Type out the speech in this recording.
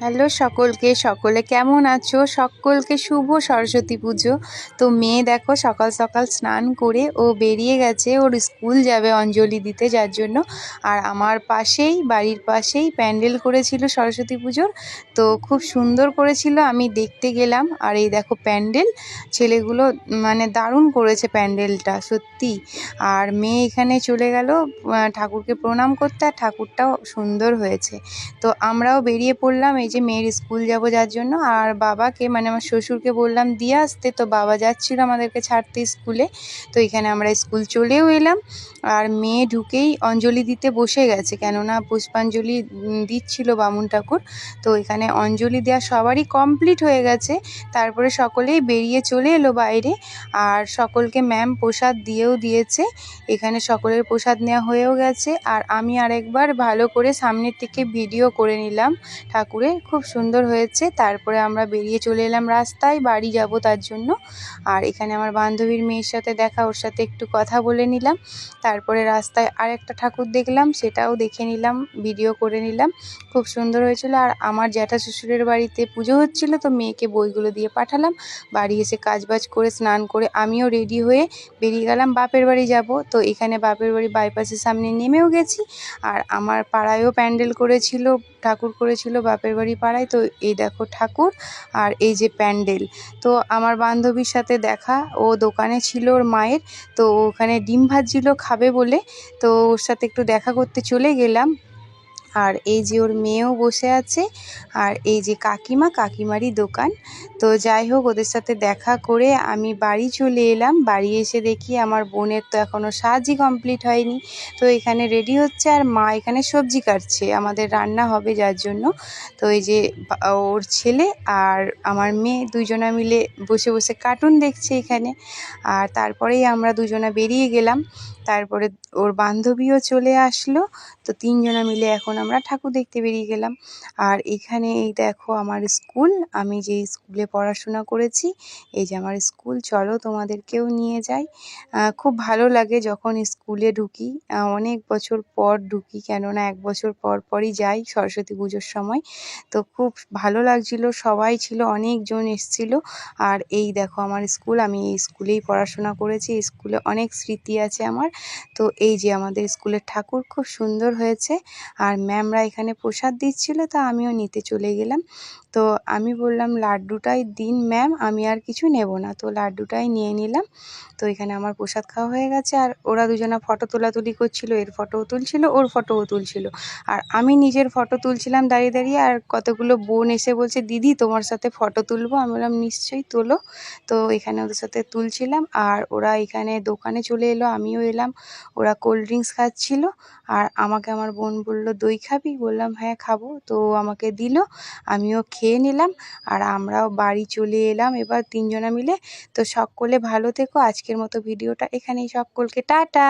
Hello সকলকে, সকলে কেমন আছো? সকলকে শুভ সরস্বতী পুজো। তো মেয়ে দেখো সকাল সকাল স্নান করে ও বেরিয়ে গেছে। ওর স্কুল যাবে অঞ্জলি দিতে যার জন্য। আর আমার পাশেই, বাড়ির পাশেই প্যান্ডেল করেছিল সরস্বতী পুজোর। তো খুব সুন্দর করেছিল, আমি দেখতে গেলাম। আর এই দেখো প্যান্ডেল, ছেলেগুলো মানে দারুণ করেছে প্যান্ডেলটা, সত্যি। আর মেয়ে এখানে চলে গেল ঠাকুরকে প্রণাম করতে। আর ঠাকুরটাও সুন্দর হয়েছে। তো আমরাও বেরিয়ে পড়লাম এই যে মেয়ের স্কুল যাব যার জন্য, আর বাবাকে মানে আমার শ্বশুরকে বললাম, দিয়ে আসতে। তো বাবা যাচ্ছিল আমাদেরকে ছাড়তে স্কুলে। তো এখানে আমরা স্কুল চলেও এলাম, আর মেয়ে ঢুকেই অঞ্জলি দিতে বসে গেছে। কেননা পুষ্পাঞ্জলি দিচ্ছিল বামুন ঠাকুর। তো এখানে অঞ্জলি দেওয়া সবারই কমপ্লিট হয়ে গেছে। তারপরে সকলেই বেরিয়ে চলে এলো বাইরে, আর সকলকে ম্যাম প্রসাদ দিয়েও দিয়েছে। এখানে সকলের প্রসাদ নেওয়া হয়েও গেছে। আর আমি আরেকবার ভালো করে সামনের থেকে ভিডিও করে নিলাম ঠাকুরের। খুব সুন্দর হয়েছে। তারপরে আমরা বেরিয়ে চলে এলাম রাস্তায়, বাড়ি যাব তার জন্য। আর এখানে আমার বান্ধবীর মেয়ের সাথে দেখা, ওর সাথে একটু কথা বলে নিলাম। তারপরে রাস্তায় আর একটা ঠাকুর দেখলাম, সেটাও দেখে নিলাম ভিডিও করে নিলাম। খুব সুন্দর হয়েছিল। আর আমার জ্যাঠা শ্বশুরের বাড়িতে পুজো হচ্ছিল, তো মেয়েকে বইগুলো দিয়ে পাঠালাম। বাড়ি এসে কাজবাজ করে, স্নান করে আমিও রেডি হয়ে বেরিয়ে গেলাম বাপের বাড়ি যাব। তো এখানে বাপের বাড়ি বাইপাসের সামনে নেমেও গেছি। আর আমার পাড়ায়ও প্যান্ডেল করেছিল, ঠাকুর করেছিল বাপের বাড়ি। পাড়ায়, তো এই দেখো ঠাকুর আর এই যে প্যান্ডেল। তো আমার বান্ধবীর সাথে দেখা, ও দোকানে ছিল ওর মায়ের, তো ওখানে ডিম ভাজছিল খাবে বলে, তো ওর সাথে একটু দেখা করতে চলে গেলাম। আর এই যে ওর মেয়েও বসে আছে, আর এই যে কাকিমা, কাকিমারই দোকান। তো যাই হোক, ওদের সাথে দেখা করে আমি বাড়ি চলে এলাম। বাড়ি এসে দেখি আমার বোনের তো এখনও সাজই কমপ্লিট হয়নি। তো এখানে রেডি হচ্ছে আর মা এখানে সবজি কাটছে। আমাদের রান্না হবে যার জন্য। তো এই যে ওর ছেলে আর আমার মেয়ে দুজনা মিলে বসে বসে কার্টুন দেখছে এখানে। আর তারপরেই আমরা দুজনা বেরিয়ে গেলাম। তারপরে ওর বান্ধবীও চলে আসলো। তো তিনজনা মিলে এখন আমরা ঠাকুর দেখতে বেরিয়ে গেলাম। আর এখানে এই দেখো আমার স্কুল। আমি যেই স্কুলে পড়াশোনা করেছি, এই যে আমার স্কুল, চলো তোমাদেরকেও নিয়ে যাই। খুব ভালো লাগে যখন স্কুলে ঢুকি। অনেক বছর পর ঢুকি, কেননা এক বছর পর পরই যাই সরস্বতী পুজোর সময়। তো খুব ভালো লাগছিল, সবাই ছিল, অনেকজন এসছিল। আর এই দেখো আমার স্কুল, আমি এই স্কুলেই পড়াশোনা করেছি। স্কুলে অনেক স্মৃতি আছে আমার। তো এই যে আমাদের স্কুলের ঠাকুর, খুব সুন্দর হয়েছে। আর ম্যামরা এখানে প্রসাদ দিচ্ছিল তা আমিও নিতে চলে গেলাম। তো আমি বললাম, লাড্ডুটাই দিন ম্যাম, আমি আর কিছু নেব না। তো লাড্ডুটাই নিয়ে নিলাম। তো এখানে আমার প্রসাদ খাওয়া হয়ে গেছে আর ওরা দুজনা ফটো তোলাতুলি করছিল, এর ফটোও তুলছিল, ওর ফটোও তুলছিল। আর আমি নিজের ফটো তুলছিলাম দাঁড়িয়ে দাঁড়িয়ে আর কতগুলো বোন এসে বলছে, দিদি, তোমার সাথে ফটো তুলবো? আমি বললাম, নিশ্চয়ই তোলো। তো এখানে ওদের সাথে তুলছিলাম আর ওরা এখানে দোকানে চলে এলো, আমিও এলাম। ওরা কোল্ড ড্রিঙ্কস খাচ্ছিল আর আমাকে আমার বোন বলল, দই খাবি? বললাম হ্যাঁ খাব। তো আমাকে দিল, আমিও খেয়ে নিলাম আর আমরাও বাড়ি চলে এলাম এবার তিনজনা মিলে। তো সকলে ভালো থেকো। আজকের মতো ভিডিওটা এখানেই সকলকে টাটা!